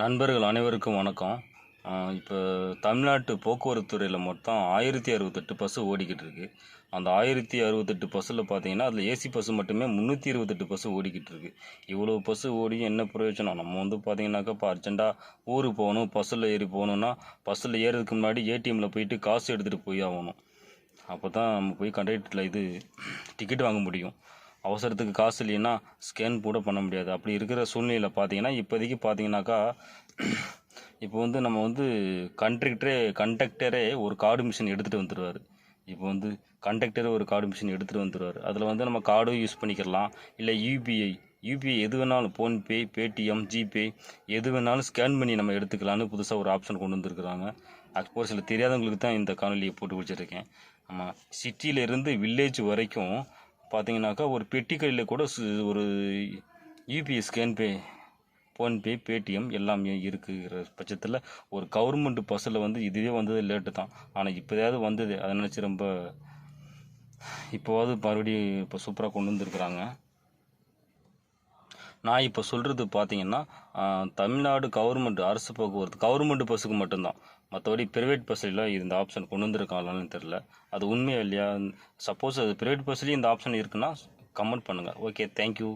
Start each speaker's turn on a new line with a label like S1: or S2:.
S1: நண்பர்கள் அனைவருக்கும் வணக்கம். இப்போ தமிழ்நாட்டு போக்குவரத்து துறையில் மொத்தம் ஆயிரத்தி அறுபத்தெட்டு பஸ்ஸு ஓடிக்கிட்டு இருக்கு. அந்த ஆயிரத்தி அறுபத்தெட்டு பஸ்ஸில் பார்த்தீங்கன்னா அதில் ஏசி பஸ்ஸு மட்டுமே முந்நூற்றி இருபத்தெட்டு பஸ்ஸு ஓடிக்கிட்டு இருக்கு. இவ்வளோ பஸ்ஸு ஓடி என்ன பிரயோஜனம்? நம்ம வந்து பார்த்தீங்கன்னாக்கா இப்போ அர்ஜென்ட்டாக ஊருக்கு போகணும் பஸ்ஸில் ஏறி போகணுன்னா பஸ்ஸில் ஏறுறதுக்கு முன்னாடி ஏடிஎம்மில் போயிட்டு காசு எடுத்துகிட்டு போய் ஆகணும். அப்போ தான் நம்ம போய் கண்டக்டரில் இது டிக்கெட் வாங்க முடியும். அவசரத்துக்கு காசு இல்லைன்னா ஸ்கேன் கூட பண்ண முடியாது. அப்படி இருக்கிற சூழ்நிலையில் பார்த்தீங்கன்னா இப்போதைக்கு பார்த்தீங்கன்னாக்கா இப்போ வந்து நம்ம வந்து கண்ட்ரக்டரே கண்டக்டரே ஒரு கார்டு மிஷின் எடுத்துகிட்டு வந்துடுவார் இப்போ வந்து கண்டக்டரே ஒரு கார்டு மிஷின் எடுத்துகிட்டு வந்துடுவார் அதில் வந்து நம்ம கார்டும் யூஸ் பண்ணிக்கலாம் இல்லை யூபிஐ யூபிஐ எது வேணாலும் ஃபோன்பே பேடிஎம் ஜிபே எது வேணாலும் ஸ்கேன் பண்ணி நம்ம எடுத்துக்கலான்னு புதுசாக ஒரு ஆப்ஷன் கொண்டு வந்திருக்கிறாங்க. அக்போர் சில தெரியாதவங்களுக்கு தான் இந்த காணொலியை போட்டு வச்சுருக்கேன் ஆமாம் சிட்டியிலேருந்து வில்லேஜ் வரைக்கும் பார்த்தீங்கன்னாக்கா ஒரு பெட்டி கடையில் கூட சு- ஒரு UPI scan pay PhonePe Paytm எல்லாமே இருக்குங்கிற பட்சத்தில் ஒரு கவர்மெண்ட் பஸ்ஸில் வந்து இதுவே வந்தது லேட்டு தான். ஆனால் இப்போதையாவது வந்தது. அதை நினச்சி ரொம்ப இப்போவாவது மறுபடியும் இப்போ சூப்பராக கொண்டு வந்திருக்கிறாங்க. நான் இப்போ சொல்கிறது பார்த்தீங்கன்னா தமிழ்நாடு கவர்மெண்ட் அரசு போக்குவரத்து கவர்மெண்ட் பஸ்ஸுக்கு மட்டும்தான். மற்றபடி ப்ரைவேட் பஸ்லாம் இந்த ஆப்ஷன் கொண்டு வந்திருக்காங்களான்னு தெரில அது உண்மையா இல்லையா? சப்போஸ் அது ப்ரைவேட் பஸ்லேயும் இந்த ஆப்ஷன் இருக்குன்னா கமெண்ட் பண்ணுங்கள் ஓகே தேங்க்யூ